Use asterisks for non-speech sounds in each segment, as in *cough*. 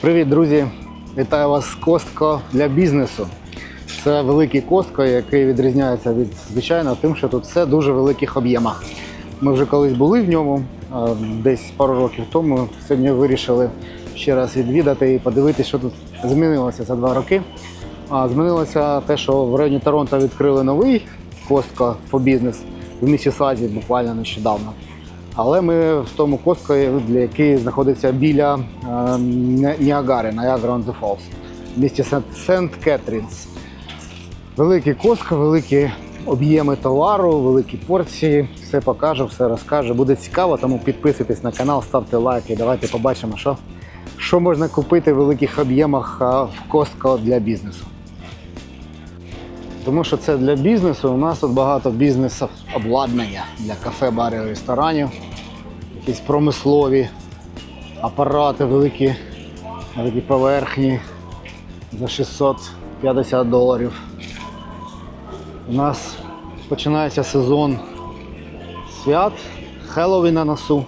Привіт, друзі! Вітаю вас з Костко для бізнесу. Це великий Костко, який відрізняється від звичайного тим, що тут все дуже великих об'ємах. Ми вже колись були в ньому, десь пару років тому. Сьогодні вирішили ще раз відвідати і подивитися, що тут змінилося за два роки. А змінилося те, що в районі Торонто відкрили новий Костко for бізнес в Місісазі буквально нещодавно. Але ми в тому Костко, для який знаходиться біля е, Ніагари, Niagara on the Falls, в місті Сент Кетрінс. Великі Костко, великі об'єми товару, великі порції. Все покажу, все розкажу. Буде цікаво, тому підписуйтесь на канал, ставте лайки. Давайте побачимо, що, що можна купити в великих об'ємах а, в Костко для бізнесу. Тому що це для бізнесу. У нас тут багато бізнесу обладнання для кафе, барів, ресторанів, якісь промислові апарати великі, великі поверхні за 650 доларів. У нас починається сезон свят, Хеллоуін на носу.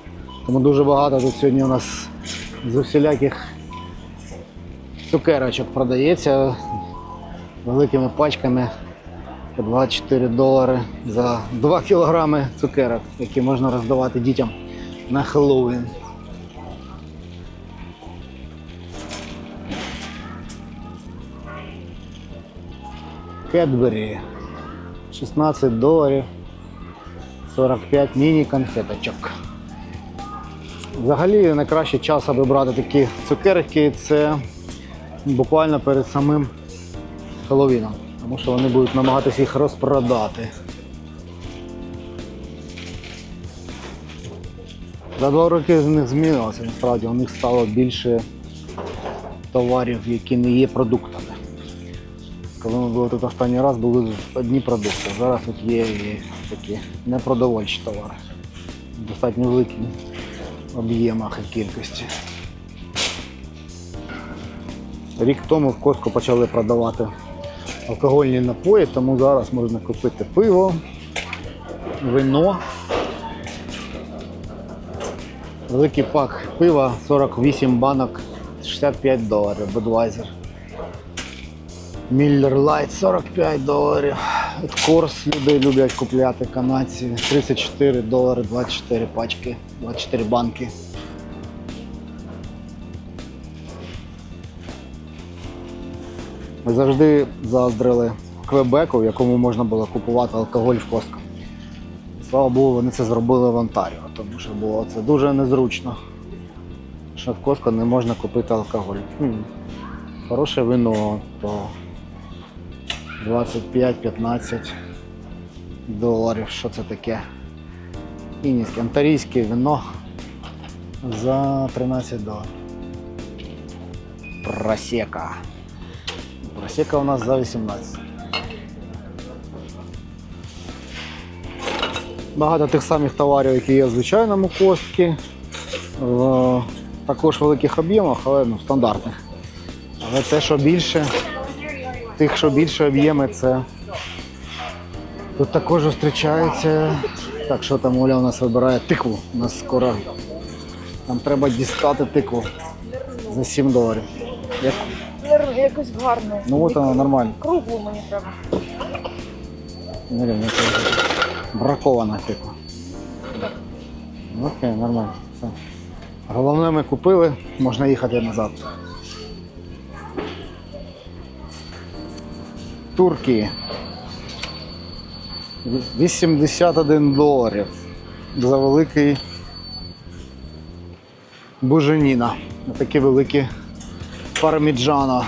Тому дуже багато тут сьогодні у нас з усіляких цукерочок продається великими пачками по 24 долари за 2 кілограми цукерок, які можна роздавати дітям на Хеллоуін. Кедбері 16 доларів 45 міні-конфеточок. Взагалі найкращий час, аби брати такі цукерки, це буквально перед самим Хеллоуіном, тому що вони будуть намагатися їх розпродати. За два роки з них змінилося, насправді у них стало більше товарів, які не є продуктами. Коли ми були тут останній раз, були одні продукти. Зараз тут є і такі непродовольчі товари. Достатньо великі об'ємах і кількості. Рік тому в Костко почали продавати алкогольні напої, тому зараз можна купити пиво, вино. Великий пак пива 48 банок 65 доларів Budweiser. Miller Lite 45 доларів. Корс люди люблять купляти канадці. 34 долари 24 пачки, 24 банки. Ми завжди заздрили Квебеку, в якому можна було купувати алкоголь в Костко. Слава Богу, вони це зробили в Онтаріо, тому що було це дуже незручно. Що в Костко не можна купити алкоголь. Хм. Хороше вино, то 25-15 доларів. Що це таке? Інійське, антарійське вино за 13 доларів. Просека. Просека у нас за 18. Багато тих самих товарів, які є в звичайному костці. В також великих об'ємах, але ну, стандартних. Але те, що більше, тих, що більше об'єми, це тут також зустрічається. Так, що там Оля у нас вибирає тикву. У нас скоро нам треба дістати тикву за 7 доларів. Як? Якось гарно. Ну от вона нормально. Круглу мені треба. Не рівно, це бракована тиква. Окей, нормально. Все. Головне ми купили, можна їхати назад. Турки. 81 доларів за великий буженіна. Такі великі парміджано.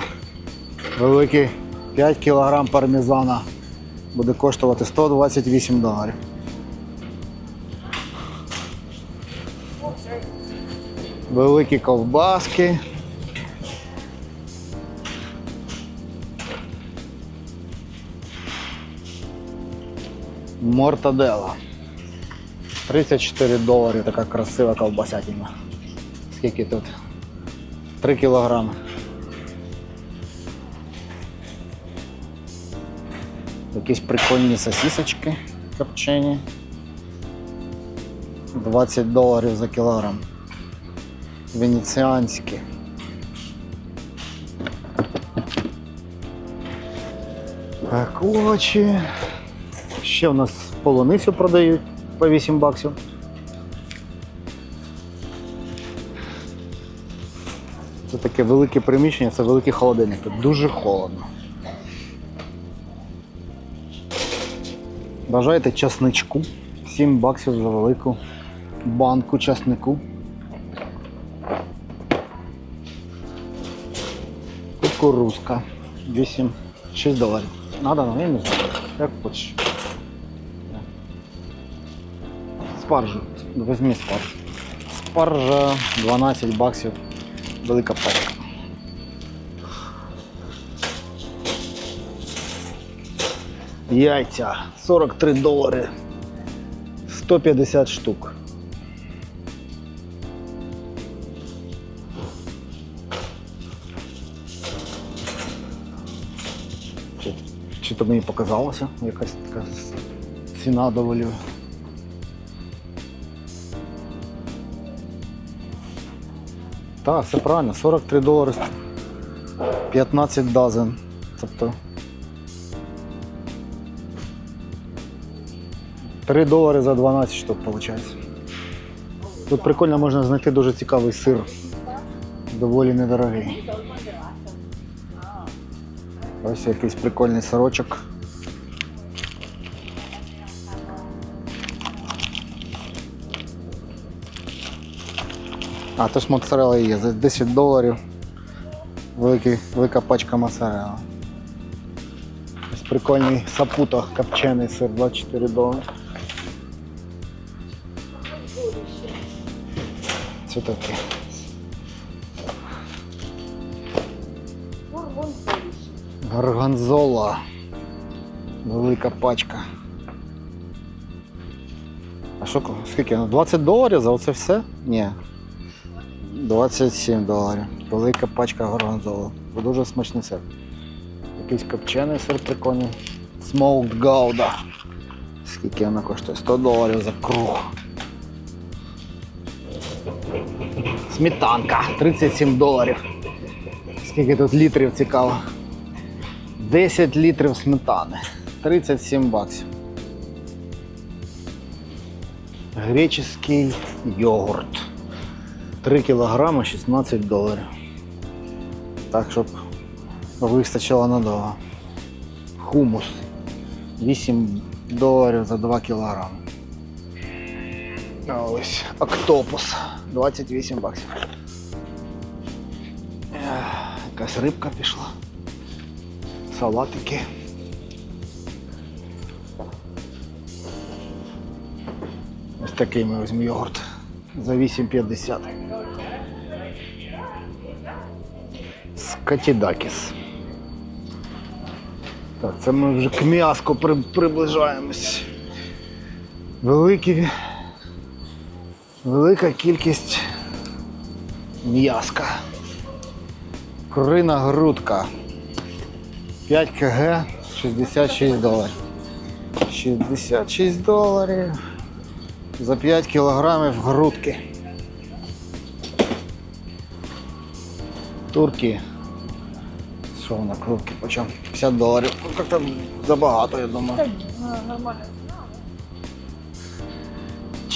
Великий 5 кг пармезана буде коштувати 128 доларів. Великі ковбаски. Мортадела. 34 долари така красива ковбасятина. Скільки тут? 3 кілограми. Якісь прикольні сосісочки копчені. 20 доларів за кілограм. Венеціанські. Так, овочі. Ще у нас полуницю продають по 8 баксів. Це таке велике приміщення, це великий холодильник. Тут дуже холодно. Бажаєте часничку? 7 баксів за велику банку часнику. Кукурузка. 8, 6 доларів. Надо, ну не знаю. Як хочеш. Спаржу. Візьми спаржу. Спаржа 12 баксів. Велика пачка. Яйця 43 долари. 150 штук. Чи, то мені показалося якась така ціна доволі. Так, все правильно, 43 долари 15 дазен. Тобто 3 долари за 12 штук виходить. Тут прикольно можна знайти дуже цікавий сир. Доволі недорогий. Ось якийсь прикольний сирочок. А, то ж моцарелла є за 10 доларів. Великий, велика пачка моцарелла. Ось прикольний сапуто копчений сир 24 долари. Це таке. Гарганзола. Велика пачка. А що, скільки? Ну, 20 доларів за оце все? Ні. 27 доларів. Велика пачка горгонзола. Дуже смачний сир. Якийсь копчений сир прикольний. Smoked Gouda. Скільки вона коштує? 100 доларів за круг. Сметанка 37 доларів. Скільки тут літрів цікаво. 10 літрів сметани. 37 баксів. Греческий йогурт. 3 кілограми 16 доларів. Так, щоб вистачило надовго. Хумус. 8 доларів за 2 кілограми. Ось октопус. 28 баксів. Якась рибка пішла. Салатики. Ось такий ми візьмемо йогурт за 8,50. Скатідакіс. Так, це ми вже к м'яску приближаємось. Великі, велика кількість м'яска. Курина грудка. 5 кг 66 доларів. 66 доларів за 5 кілограмів грудки. Турки. Що вона грудки почем? 50 доларів. Ну, як-то забагато, я думаю. Нормально.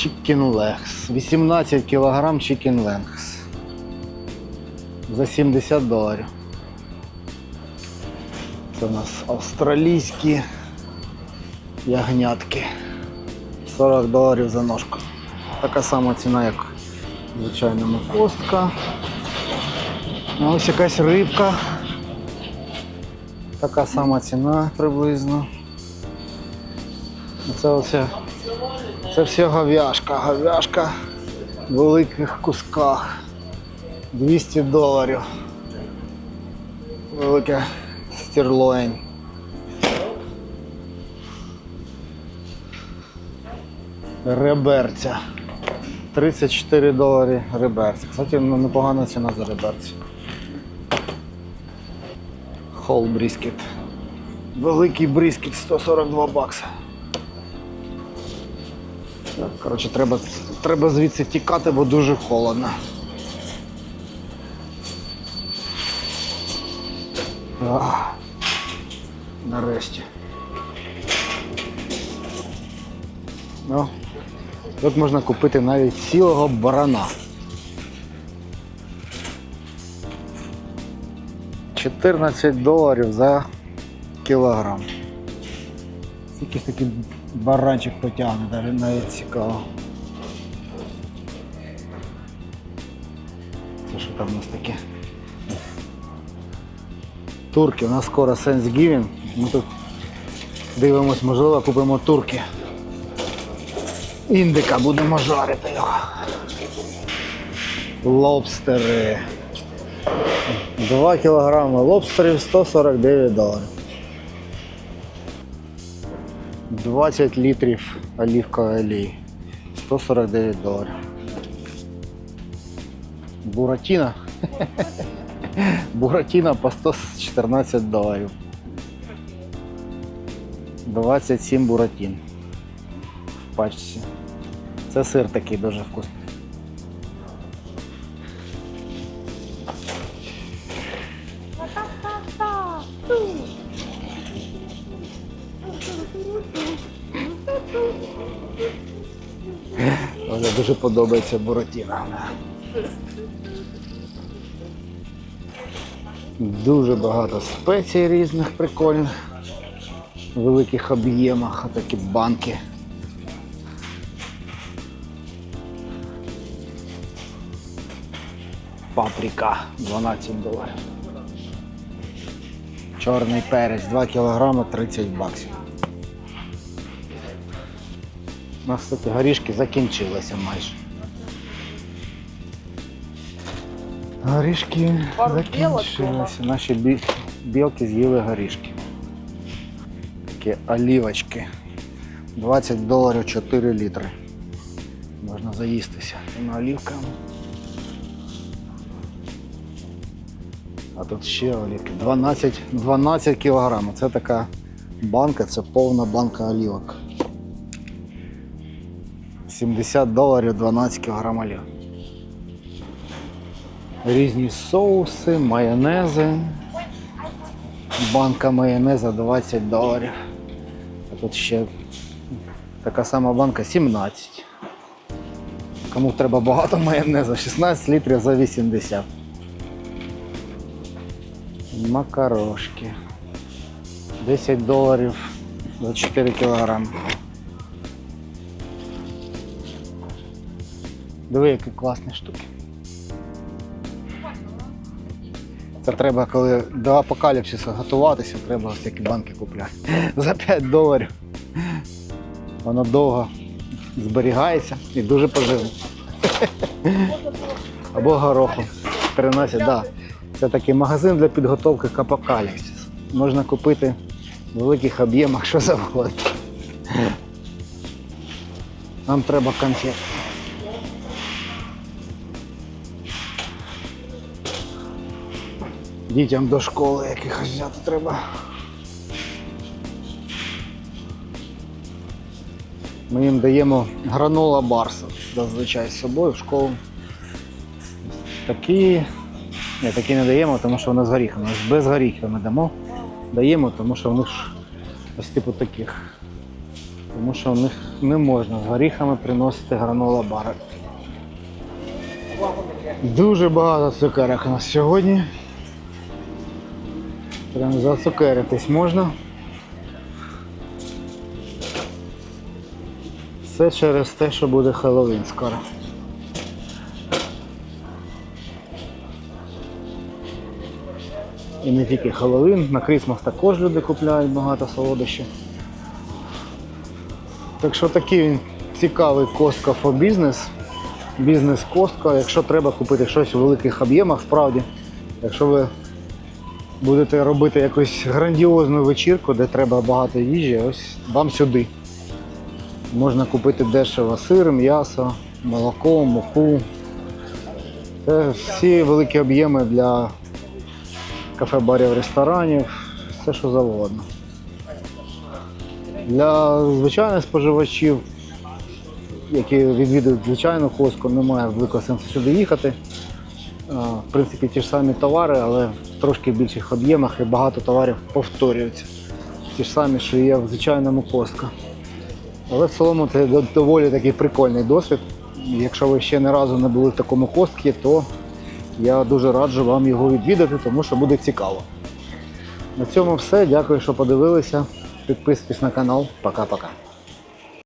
Chicken Legs. 18 кілограм Chicken Legs. За 70 доларів. Це у нас австралійські ягнятки. 40 доларів за ножку. Така сама ціна, як в звичайному костка. А ось якась рибка. Така сама ціна приблизно. Це оце це все говяшка. Говяшка в великих кусках. 200 доларів. Велике стерлоін. Реберця. 34 долари реберця. Кстати, ну, непогана ціна за реберця. Холл бріскет. Великий бріскет 142 бакса. Коротше, треба, треба звідси тікати, бо дуже холодно. Ах. Нарешті. Ну, тут можна купити навіть цілого барана. 14 доларів за кілограм. Ж такий баранчик потягне, навіть, навіть цікаво. Це що там у нас таке? Турки, у нас скоро Thanksgiving. Ми тут дивимось, можливо, купимо турки. Індика будемо жарити його. Лобстери. 2 кілограми лобстерів 149 доларів. 20 літрів олівкової олії. 149 доларів. Буратіна. *laughs* Буратіна по 114 доларів. 27 буратін. В пачці. Це сир такий дуже вкусний. Дуже подобається буратіна. Дуже багато спецій різних прикольних. В великих об'ємах, такі банки. Паприка 12 доларів. Чорний перець 2 кілограми 30 баксів. У нас тут горішки закінчилися майже. Горішки Пару білок закінчилися. Наші бі- білки з'їли горішки. Такі олівочки. 20 доларів 4 літри. Можна заїстися цими олівками. А тут ще олівки. 12, 12 кілограмів. Це така банка, це повна банка олівок. 70 доларів 12 кілограм олів. Різні соуси, майонези. Банка майонеза 20 доларів. А тут ще така сама банка 17. Кому треба багато майонезу, 16 літрів за 80. Макарошки. 10 доларів за 4 кілограми. Диви, які класні штуки. Це треба, коли до апокаліпсису готуватися, треба ось такі банки купляти. *laughs* За 5 доларів. Воно довго зберігається і дуже поживно. *laughs* Або гороху. 13, так. Да. Це такий магазин для підготовки к апокаліпсису. Можна купити в великих об'ємах що завгодно. Нам треба конфет. Дітям до школи якихось взяти треба. Ми їм даємо гранола барса зазвичай з собою в школу. Такі. Ні, такі не даємо, тому що вони з горіхами. Без горіхів ми дамо. Даємо, тому що в них ось типу таких. Тому що в них не можна з горіхами приносити гранола бари. Дуже багато цукерок у нас сьогодні. Прям зацукеритись можна. Все через те, що буде Хеллоуін скоро. І не тільки Хеллоуін, на Крісмас також люди купляють багато солодощів. Так що такий він цікавий Costco for. Бізнес Costco, якщо треба купити щось у великих об'ємах, справді. Якщо ви будете робити якусь грандіозну вечірку, де треба багато їжі, ось вам сюди. Можна купити дешево сир, м'ясо, молоко, муку. Це всі великі об'єми для кафе-барів, ресторанів, все що завгодно. Для звичайних споживачів, які відвідують звичайну коску, немає великого сенсу сюди їхати. В принципі, ті ж самі товари, але трошки більших об'ємах і багато товарів повторюються. ті ж самі, що є в звичайному Костко. Але в цілому це доволі такий прикольний досвід. Якщо ви ще не разу не були в такому костці, то я дуже раджу вам його відвідати, тому що буде цікаво. На цьому все. Дякую, що подивилися. Підписуйтесь на канал. Пока-пока.